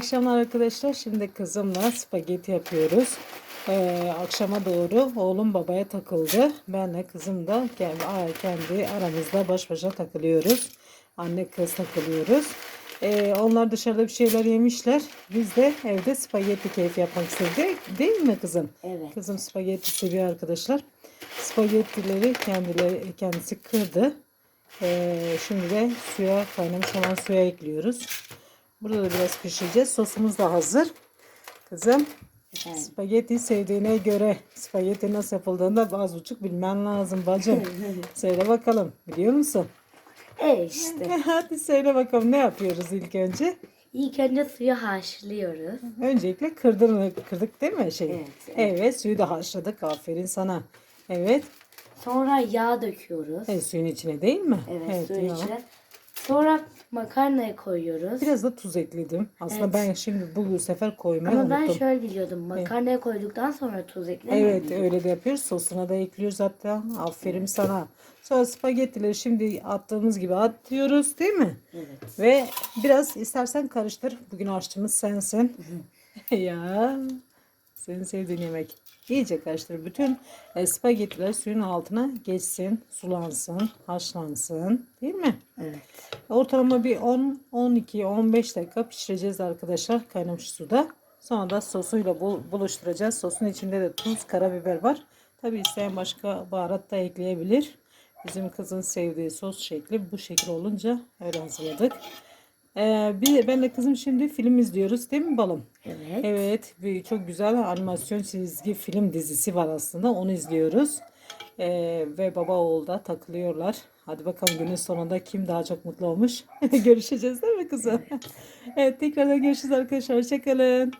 akşamlar arkadaşlar. Şimdi kızımla spagetti yapıyoruz. Ee, akşama doğru oğlum babaya takıldı. Benle kızım da kendi, kendi aramızda baş başa takılıyoruz. Anne kız takılıyoruz. Ee, onlar dışarıda bir şeyler yemişler. Biz de evde spagetti keyfi yapmak istedik. Değil mi kızım? Evet. Kızım spagetti seviyor arkadaşlar. Spagettileri kendileri kendisi kırdı. Ee, şimdi de suya kaynamış olan suya ekliyoruz. Burada da biraz pişireceğiz. Sosumuz da hazır. Kızım Efendim. spagetti sevdiğine göre spagetti nasıl yapıldığını da az buçuk bilmen lazım bacım. söyle bakalım biliyor musun? E işte. Hadi söyle bakalım ne yapıyoruz ilk önce? İlk önce suyu haşlıyoruz. Öncelikle kırdık, kırdık değil mi şey? Evet, evet. suyu da haşladık. Aferin sana. Evet. Sonra yağ döküyoruz. Evet, suyun içine değil mi? Evet, suyun içine. Sonra makarnayı koyuyoruz. Biraz da tuz ekledim. Aslında Evet. ben şimdi bu sefer koymayı Ama ben unuttum. şöyle biliyordum. Makarnayı koyduktan sonra tuz eklemeyi Evet öyle de yapıyoruz. Sosuna da ekliyoruz hatta. Aferin sana. Sonra spagettileri şimdi attığımız gibi atıyoruz değil mi? Evet. Ve biraz istersen karıştır. Bugün aşçımız sensin. ya senin sevdiğin yemek. İyice karıştır. Bütün e, spagettiler suyun altına geçsin, sulansın, haşlansın. Değil mi? Evet. Ortalama bir 10, 12, 15 dakika pişireceğiz arkadaşlar kaynamış suda. Sonra da sosuyla bul- buluşturacağız. Sosun içinde de tuz, karabiber var. Tabi isteyen başka baharat da ekleyebilir. Bizim kızın sevdiği sos şekli bu şekil olunca öyle hazırladık. Ee, bir, ben de kızım şimdi film izliyoruz değil mi balım? Evet. Evet, bir çok güzel animasyon çizgi film dizisi var aslında. Onu izliyoruz. Ee, ve baba oğul da takılıyorlar. Hadi bakalım günün sonunda kim daha çok mutlu olmuş? Görüşeceğiz değil mi kızım? Evet, tekrardan görüşürüz arkadaşlar. Hoşçakalın.